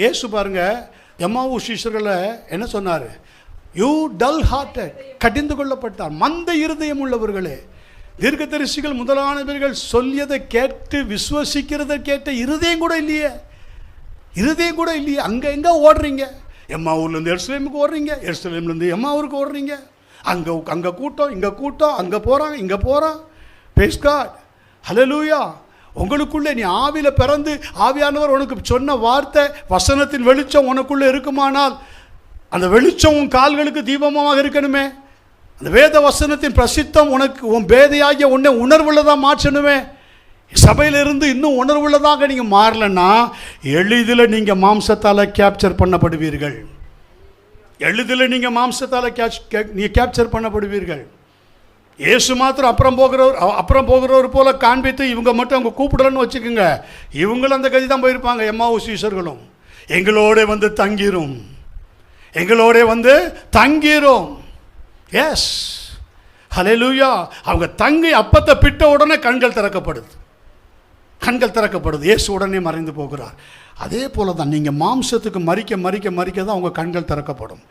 இயேசு பாருங்க எம்மாவு சிஷ்யர்களை என்ன சொன்னார்? யூ டல் ஹார்ட்டட் கடிந்து கொள்ளப்பட்டார் மந்த இருதயம் உள்ளவர்களே. தீர்க்கதரிசிகள் முதலானவர்கள் சொல்லியதை கேட்டு விசுவசிக்கிறதை கேட்ட இருதயம் கூட இல்லையே. இருதயம் கூட இல்லையே. அங்கே எங்கே ஓடுறீங்க? எம்மா ஊர்லேருந்து எருசலேமுக்கு ஓடுறீங்க? எருசலேம்லேருந்து எம்மா ஊருக்கு ஓடுறீங்க? அங்கே அங்கே கூட்டம் இங்கே கூட்டம் அங்கே போகிறாங்க இங்கே போகிறான் பேஸ்காட் ஹலலூயா உங்களுக்குள்ளே நீ ஆவியில் பிறந்து ஆவியானவர் உனக்கு சொன்ன வார்த்தை வசனத்தின் வெளிச்சம் உனக்குள்ளே இருக்குமானால் அந்த வெளிச்சம் உன் கால்களுக்கு தீபமாக இருக்கணுமே. அந்த வேத வசனத்தின் பிரசித்தம் உனக்கு உன் பேதையாகிய உன்னை உணர்வுள்ளதாக மாற்றணுமே. சபையிலிருந்து இன்னும் உணர்வுள்ளதாக நீங்கள் மாறலன்னா எளிதில் நீங்கள் மாம்சத்தால் கேப்சர் பண்ணப்படுவீர்கள். எளிதில் நீங்கள் மாம்சத்தால் கேட்ச் நீங்கள் கேப்சர் பண்ணப்படுவீர்கள். இயேசு மாத்திரம் அப்புறம் போகிறவர் அப்புறம் போகிறவர் போல காண்பித்து இவங்க மட்டும் அவங்க கூப்பிடலன்னு வச்சுக்கோங்க. இவங்களும் அந்த கதி தான் போயிருப்பாங்க எம்மா சீசர்களும் எங்களோட வந்து தங்கிரும். எங்களோட வந்து தங்கிரும். எஸ் ஹலெலூயா அவங்க தங்கி அப்பத்தை பிட்ட உடனே கண்கள் திறக்கப்படுது. கண்கள் திறக்கப்படுது. இயேசு உடனே மறைந்து போகிறார். அதே போல தான் நீங்கள் மாம்சத்துக்கு மறிக்க மறிக்க மறிக்க தான் உங்கள் கண்கள் திறக்கப்படும்.